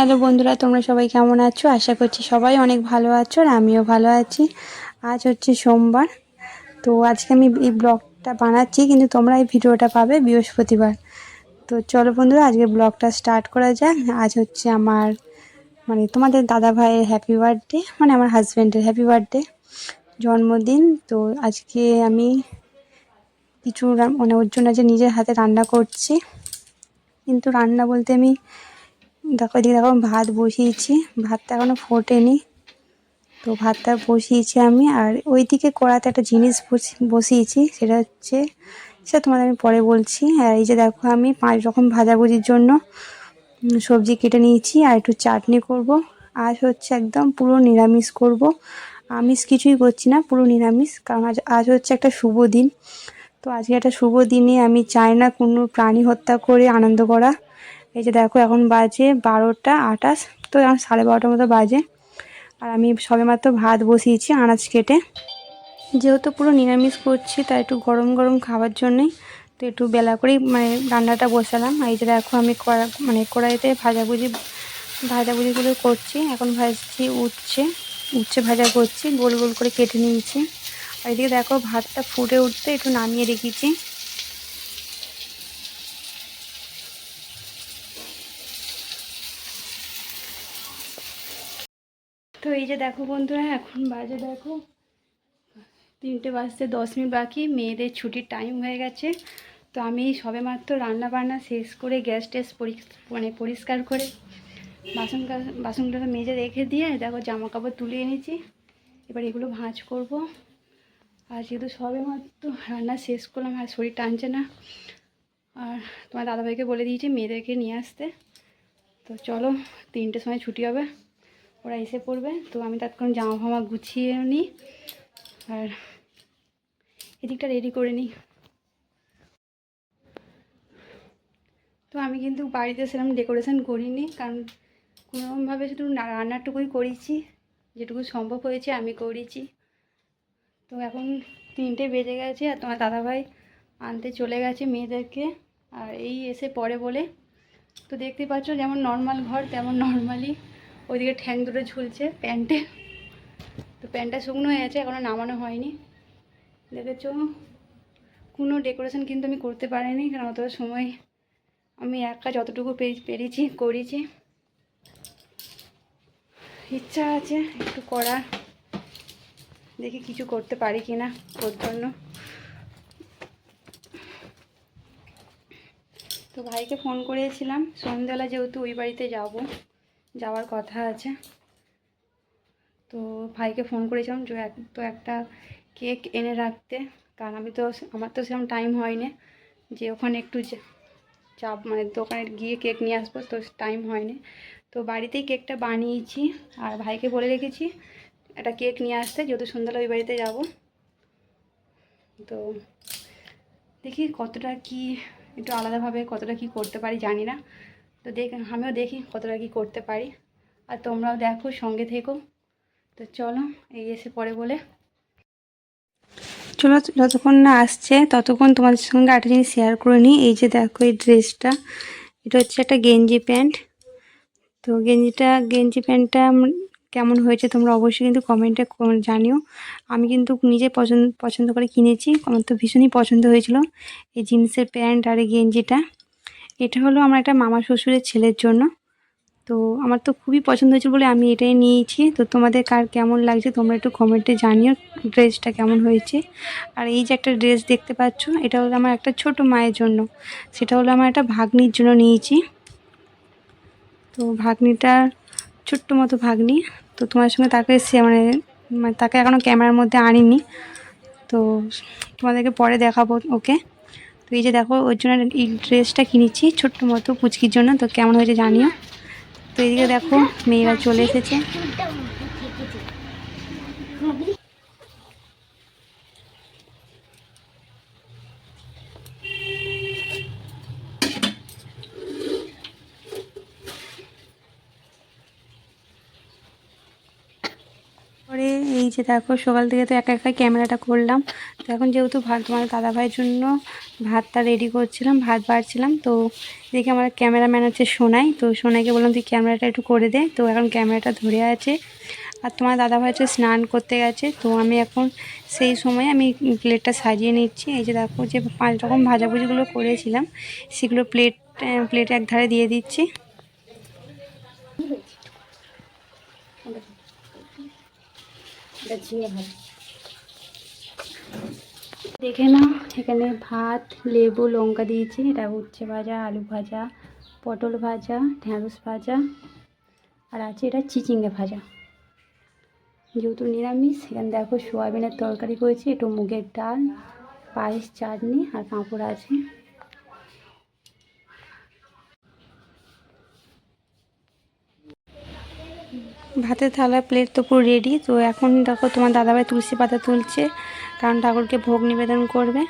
Hello বন্ধুরা, তোমরা সবাই কেমন আছো? আশা করছি সবাই অনেক ভালো আছো আর আমিও ভালো আছি। আজ হচ্ছে সোমবার, তো আজকে আমি এই ব্লগটা বানাচ্ছি, কিন্তু তোমরা এই ভিডিওটা পাবে বৃহস্পতিবার। তো চলো বন্ধুরা, আজকে ব্লগটা স্টার্ট করা যাক। আজ হচ্ছে আমার মানে তোমাদের দাদা ভাইয়ের হ্যাপি বার্থডে মানে আমার হাজব্যান্ডের হ্যাপি বার্থডে জন্মদিন। তো আজকে আমি কিছু মানে ওর জন্য যে নিজের হাতে রান্না করছি, কিন্তু রান্না বলতে আমি দেখো, এদিকে দেখো ভাত বসিয়েছি। ভাতটা এখনও ফোটেনি। তো ভাতটা বসিয়েছি আমি। আর ওইদিকে কড়াতে একটা জিনিস বসি- বসিয়েছি, সেটা হচ্ছে, সেটা তোমাদের আমি পরে বলছি। আর এই যে দেখো, আমি পাঁচ রকম ভাজাভুজির জন্য সবজি কেটে নিয়েছি। আর একটু চাটনি করব। আজ হচ্ছে একদম পুরো নিরামিষ করব। আমিষ কিছুই করছি না, পুরো নিরামিষ। কারণ আজ আজ হচ্ছে একটা শুভ দিন। তো আজকে একটা শুভ দিনে আমি চাই না কোনো প্রাণী হত্যা করে আনন্দ করা। এই যে দেখো, এখন বাজে বারোটা আটাশ তো এখন সাড়ে বারোটার মতো বাজে। আর আমি সবেমাত্র ভাত বসিয়েছি আনাজ কেটে। যেহেতু পুরো নিরামিষ করছি, তাই একটু গরম গরম খাওয়ার জন্যই তো একটু বেলা করেই মানে রান্নাটা বসালাম। এই যে দেখো, আমি কড়া মানে কড়াইতে ভাজাভুজি, ভাজাভুজিগুলো করছি। এখন ভাজছি উচ্ছে উচ্ছে ভাজা করছি, গোল গোল করে কেটে নিয়েছি। আর এদিকে দেখো, ভাতটা ফুটে উঠতে একটু নামিয়ে রেখেছি। এই যে দেখো বন্ধুরা, এখন বাজে দেখো তিনটে বাজতে দশ মিনিট বাকি, মেয়েদের ছুটির টাইম হয়ে গেছে। তো আমি সবে মাত্র রান্না বান্না শেষ করে গ্যাস পরি- মানে পরিষ্কার করে বাসন বাসনগুলো মেজে রেখে দিয়ে দেখো জামা কাপড় তুলে এনেছি। এবার এগুলো ভাঁজ করব। আর যেহেতু সবে মাত্র রান্না শেষ করলাম, আর শরীর টানছে না, আর তোমার দাদাভাইকে বলে দিয়েছি মেয়েদেরকে নিয়ে আসতে। তো চলো, তিনটের সময় ছুটি হবে। ওরা এসে পড়বে। তো আমি তৎক্ষণ জামা ফামা গুছিয়ে নিই আর এদিকটা রেডি করে নিই তো আমি কিন্তু বাড়িতে সেরকম ডেকোরেশন করিনি, কারণ কোনোরকমভাবে শুধু রান্নাটুকুই করেছি। যেটুকু সম্ভব হয়েছে আমি করেছি। তো এখন তিনটে বেজে গেছে আর তোমার দাদাভাই আনতে চলে গেছে মেয়েদেরকে। আর এই এসে পড়ে বলে। তো দেখতে পাচ্ছ যেমন নর্মাল ঘর, তেমন নর্মালি ওইদিকে ঠ্যাং দুটো ঝুলছে প্যান্টে। তো প্যান্টটা শুকনো হয়ে আছে এখনও নামানো হয়নি। দেখেছ? কোনো ডেকোরেশন কিন্তু আমি করতে পারিনি, কারণ অতটা সময় আমি একা যতটুকু পেরেছি, করেছি। ইচ্ছা আছে একটু করার। দেখি কিছু করতে পারি কি না ওর জন্য। তো ভাইকে ফোন করেছিলাম, সন্ধ্যাবেলা যেহেতু ওই বাড়িতে যাব। যাওয়ার কথা আছে। তো ভাইকে ফোন করেছিলাম যে তো একটা কেক এনে রাখতে। কারণ আমি তো আমার তো সেরকম টাইম হয়নি যে ওখানে একটু চাপ মানে দোকানে গিয়ে কেক নিয়ে আসব তো টাইম হয়নি। তো বাড়িতেই কেকটা বানিয়েছি আর ভাইকে বলে রেখেছি একটা কেক নিয়ে আসতে, যেহেতু সন্ধ্যাবেলা ওই বাড়িতে যাব। তো দেখি কতটা কি একটু আলাদাভাবে কতটা কি করতে পারি জানি না। তো দেখ, আমিও দেখি কতটা কী করতে পারি। আর তোমরাও দেখো, সঙ্গে থেকো। তো চলো, এই এসে পরে বলে। চলো, যতক্ষণ না আসছে, ততক্ষণ তোমাদের সঙ্গে একটা জিনিস শেয়ার করে নিই। এই যে দেখো, এই ড্রেসটা এটা হচ্ছে একটা গেঞ্জি প্যান্ট। তো গেঞ্জিটা, গেঞ্জি প্যান্টটা কেমন হয়েছে তোমরা অবশ্যই কিন্তু কমেন্টে জানিও। আমি কিন্তু নিজে পছন্দ পছন্দ করে কিনেছি। আমার তো ভীষণই পছন্দ হয়েছিল এই জিন্সের প্যান্ট আর এই গেঞ্জিটা। এটা হলো আমার একটা মামা শ্বশুরের ছেলের জন্য। তো আমার তো খুবই পছন্দ হয়েছে বলে আমি এটাই নিয়েছি। তো তোমাদের কার কেমন লাগছে তোমরা একটু কমেন্টে জানিও, ড্রেসটা কেমন হয়েছে। আর এই যে একটা ড্রেস দেখতে পাচ্ছ, এটা হলো আমার একটা ছোট মায়ের জন্য। সেটা হলো আমার একটা ভাগ্নির জন্য নিয়েছি। তো ভাগ্নিটা ছোট্ট মতো ভাগ্নি। তো তোমার সঙ্গে তাকে সে মানে মানে তাকে এখনও ক্যামেরার মধ্যে আনিনি। তো তোমাদেরকে পরে দেখাবো ওকে তো এই যে দেখো, ওর জন্য এই ড্রেসটা কিনেছি, ছোট্ট মতো পুচকির জন্য। তো কেমন হয়েছে জানিও। তো এইদিকে দেখো, মেয়েরা চলে এসেছে। যে দেখো, সকাল থেকে তো একা একাই ক্যামেরাটা করলাম। তো এখন যেহেতু ভাত, তোমার দাদা ভাইয়ের জন্য ভাতটা রেডি করছিলাম, ভাত বাড়ছিলাম, তো এদিকে আমার ক্যামেরাম্যান হচ্ছে সোনাই। তো সোনাইকে বললাম, তুই ক্যামেরাটা একটু করে দে। তো এখন ক্যামেরাটা ধরে আছে। আর তোমার দাদা ভাই হচ্ছে স্নান করতে গেছে। তো আমি এখন সেই সময় আমি প্লেটটা সাজিয়ে নিচ্ছি। এই যে দেখো যে পাঁচ রকম ভাজাভুজিগুলো করেছিলাম, সেগুলো প্লেট, প্লেটে এক ধারে দিয়ে দিচ্ছি। দেখে নাও, এখানে ভাত, লেবু, লঙ্কা দিয়েছি। এটা উচ্ছে ভাজা, আলু ভাজা, পটল ভাজা, ঢ্যাঁড়স ভাজা, আর আছে এটা চিচিঙ্গে ভাজা। যেহেতু নিরামিষ, এখানে দেখো সোয়াবিনের তরকারি করেছি, একটু মুগের ডাল, পায়েস, চাটনি আর পাঁপড় আছে। ভাতের থালা প্লেট তো পুরো রেডি তো এখন দেখো তোমার দাদাভাই তুলসী পাতা তুলছে কারণ ঠাকুরকে ভোগ নিবেদন করবে।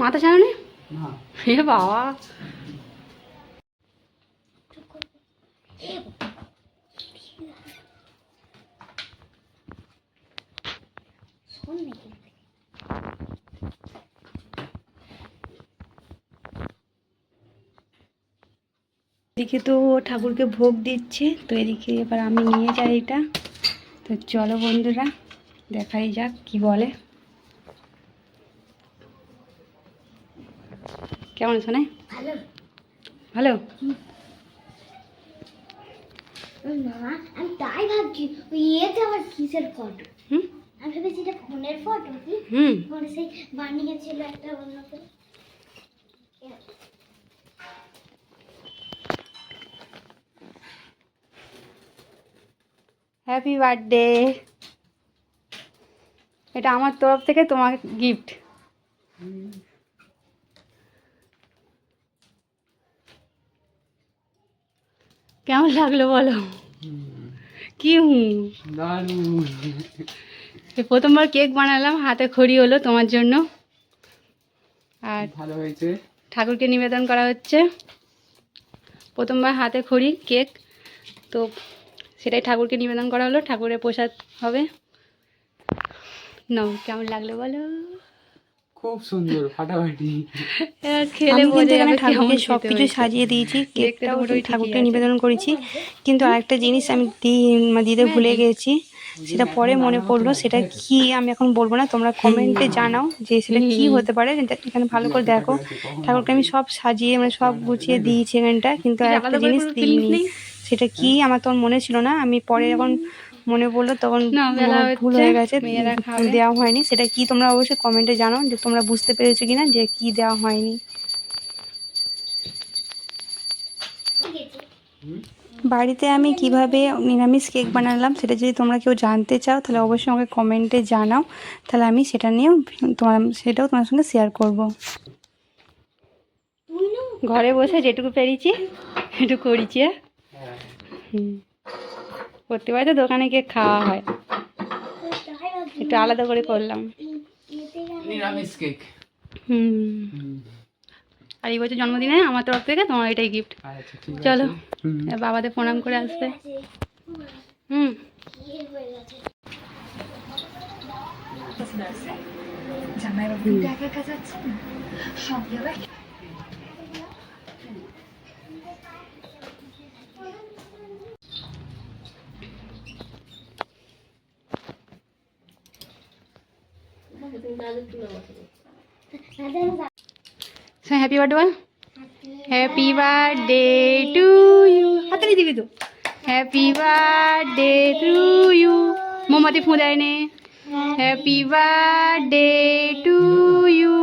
মাথা ছাড়ানি? হে বাবা। এদিকে তো ঠাকুরকে ভোগ দিচ্ছে তো এদিকে এবার আমি নিয়ে যাই এটা। তো চলো বন্ধুরা দেখাই যাক কি বলে। কেমন শোনে? ভালো। ভালো? না আমি তাই ভাবছি ওই ইয়েতে আমার কিসের ফটো হুম? আমি ভেবেছি এটা ফোনের ফটো কি? হুম। মনে সেই বানিয়েছিল একটা অন্যকে। হ্যাপি বার্থডে এটা আমার তরফ থেকে তোমার গিফট কেমন লাগল বলো? কি প্রথমবার কেক বানালাম হাতে খড়ি হলো তোমার জন্য। আর ভালো হয়েছে। ঠাকুরকে নিবেদন করা হচ্ছে। প্রথমবার হাতে খড়ি কেক। তো সেটাই ঠাকুরকে নিবেদন করা হলো। ঠাকুরের প্রসাদ হবে। নাও কেমন লাগল বলো? খুব সুন্দর ফাটাফাটি। খেলে আমি বোঝা যাবে ঠাকুরকে সব কিছু সাজিয়ে দিয়েছি কেকটাও ঠাকুরকে নিবেদন করেছি। কিন্তু আরেকটা জিনিস আমি দিই মানে দিতে ভুলে গেছি সেটা পরে মনে পড়ল সেটা কি আমি এখন বলব না তোমরা কমেন্টে জানাও যে সেটা কি হতে পারে এখানে ভালো করে দেখো। ঠাকুরকে আমি সব সাজিয়ে মানে সব গুছিয়ে দিয়েছি এখানটা কিন্তু একটা জিনিস দিইনি। সেটা কি আমার তখন মনে ছিল না আমি পরে যখন মনে পড়ল তখন ভুল হয়ে গেছে। দেওয়া হয়নি। সেটা কি তোমরা অবশ্যই কমেন্টে জানাও যে তোমরা বুঝতে পেরেছ কিনা যে কি দেওয়া হয়নি। বাড়িতে আমি কীভাবে নিরামিষ কেক বানালাম সেটা যদি তোমরা কেউ জানতে চাও তাহলে অবশ্যই আমাকে কমেন্টে জানাও। তাহলে আমি সেটা নিয়েও তোমার সেটাও তোমার সঙ্গে শেয়ার করব। ঘরে বসে যেটুকু পেরেছি একটু করেছি হ্যাঁ? প্রত্যেকবার তো দোকানে গিয়ে খাওয়া হয়। একটু আলাদা করে করলাম। ইয়েতে গেলে নিরামিষ কেক। হুম। আর এই বছর জন্মদিনে আমার তরফ থেকে তোমার এটাই গিফট আচ্ছা চলো। বাবাদের প্রণাম করে আসবে। হুম। ইয়ে হয়ে গেছে দাদা হ্যাপি বার্থডে বল হ্যাপি বার্থডে টু ইউ হাতালি দিবি তো হ্যাপি বার্থডে টু ইউ মোমবাতি ফুঁ দেয় নে হ্যাপি বার্থডে টু ইউ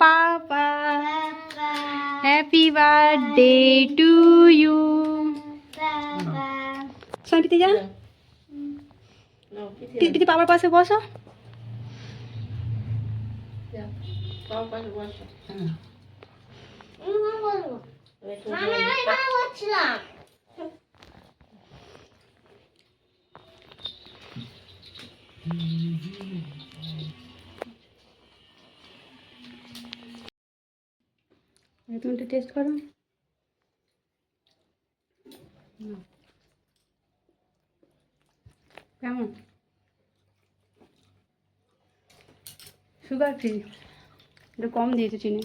পাপা হ্যাপি বার্থডে টু ইউ শোন পিতে যা পি- পিতে পাপার পাশে বসো আমি আমি ভালো তুমি একটু টেস্ট করো। কেমন? সুগার ফ্রি একটু কম দিয়েছে চিনি।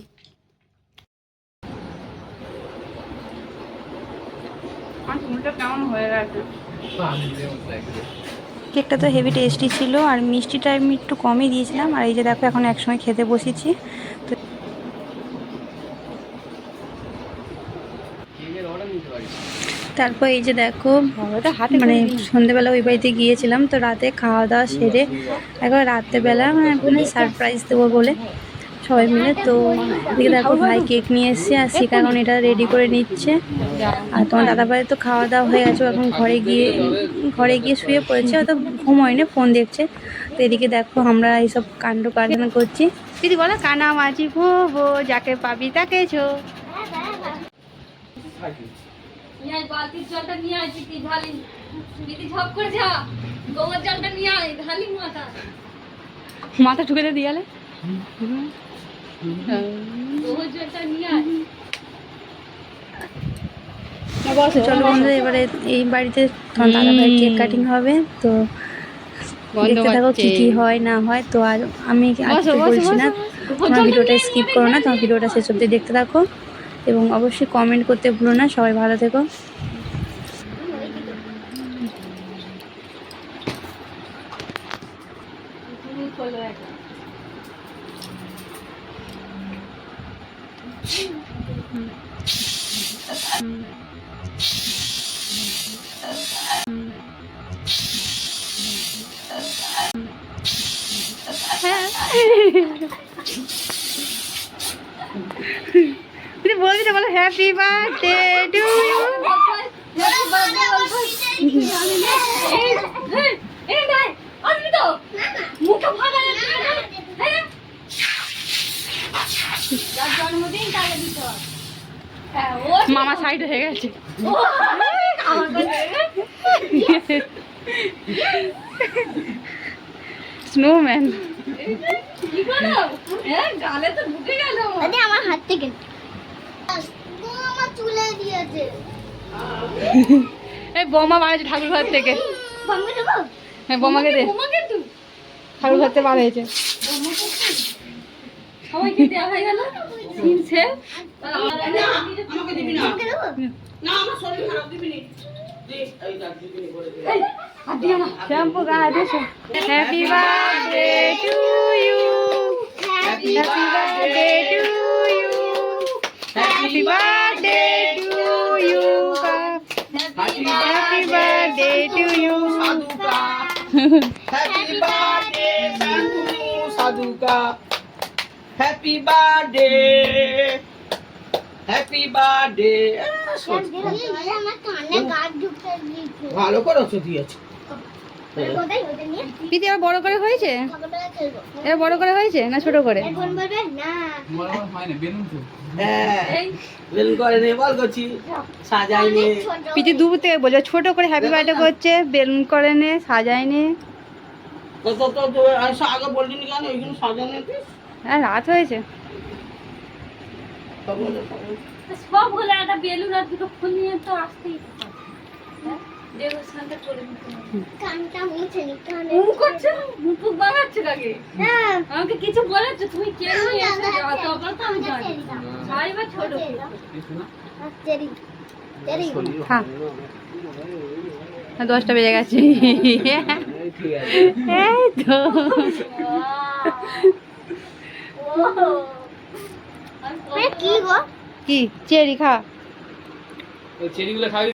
কেকটা তো হেভি টেস্টি ছিল আর মিষ্টিটা আমি একটু কমই দিয়েছিলাম। আর এই যে দেখো এখন একসময় খেতে বসেছি। তো তারপর এই যে দেখো মানে সন্ধেবেলা ওই বাড়িতে গিয়েছিলাম তো রাতে খাওয়া দাওয়া সেরে একবার রাত্রেবেলা মানে সারপ্রাইজ দেবো বলে। সবাই মিলে। তো এদিকে দেখো ভাই কেক নিয়ে এসছে আর শিখা এখন এটা রেডি করে নিচ্ছে। আর তোমার দাদা ভাই তো খাওয়া দাওয়া হয়ে গেছে এখন ঘরে গিয়ে ঘরে গিয়ে শুয়ে পড়েছে হয়তো ঘুম হয়নি ফোন দেখছে। তো এদিকে দেখো আমরা এইসব কাণ্ড কারখানা করছি। দিদি বলো কানা মাঝি ভো যাকে পাবি তাকে ছো। বালতির জলটা নিয়ে আয় দিদি ঢালি। দিদি ঝপ করে যা। গোবর জলটা নিয়ে আয় ঢালি মাথা। মাথা ঢুকে দিয়ে গেলে চলো বন্ধু এবারে এই বাড়িতে তোমার দাদা ভাই কেক কাটিং হবে তো দেখতে থাকো কি কি হয় না হয় তো আর আমি আর বলছি না। তোমার ভিডিওটা স্কিপ করো না তোমার ভিডিওটা শেষ অব্দি দেখতে থাকো এবং অবশ্যই কমেন্ট করতে ভুলো না সবাই ভালো থেকো। তুমি বলবি না বলো হ্যাপি বার্থডে টু এই নাই আসবি তো মুখে ফাঁকা যাচ্ছে না হ্যাঁ যার জন্মদিন তাকে দিতে হবে হ্যাঁ ও মামা সাইড হয়ে গেছে। স্নোম্যান আমার হাত থেকে। এই বোমা ঠাকুর ঘর থেকে। হ্যাঁ বোমাকে দে। ঠাকুর ঘর থেকে বার হয়েছে সবাইকে দেওয়া হয়ে গেল। তিনশে আমাকে দেবো শ্যাম্পু গায়ে দিয়েছে happy birthday to you happy birthday to you happy birthday to you happy birthday to you Happy birthday, Santu Saduka. Happy birthday. Happy birthday. কানে গাছ ঢুকতে দিয়েছে ভালো করেছ দিয়েছ। আবার বড় করে হয়েছে? এবার বড় করে হয়েছে না ছোট করে? এখন বলবে না তোমার আবার হয় বেলুন হ্যাঁ পিতি দূর থেকে বলছে ছোট করে হ্যাপি বার্থডে করছে বেলুন করে নে সাজায় নে। আগে বললি নি কেন ওইখানে সাজানো তুই হ্যাঁ রাত হয়েছে। সব হলে একটা বেলুন আর দুটো ফুল নিয়ে তো আসতেই হ্যাঁ? কানে হ্যাঁ। আমাকে কিছু বলেছ? তুমি কে নিয়ে এসে যাও তখন তো আমি জানি। ভাই বা ছোট? কিছু না তেরি তেরি হ্যাঁ, দশটা বেজে গেছে। এই তো। কি গো? কি? চেরি খা। ওই চেরিগুলো খাবি।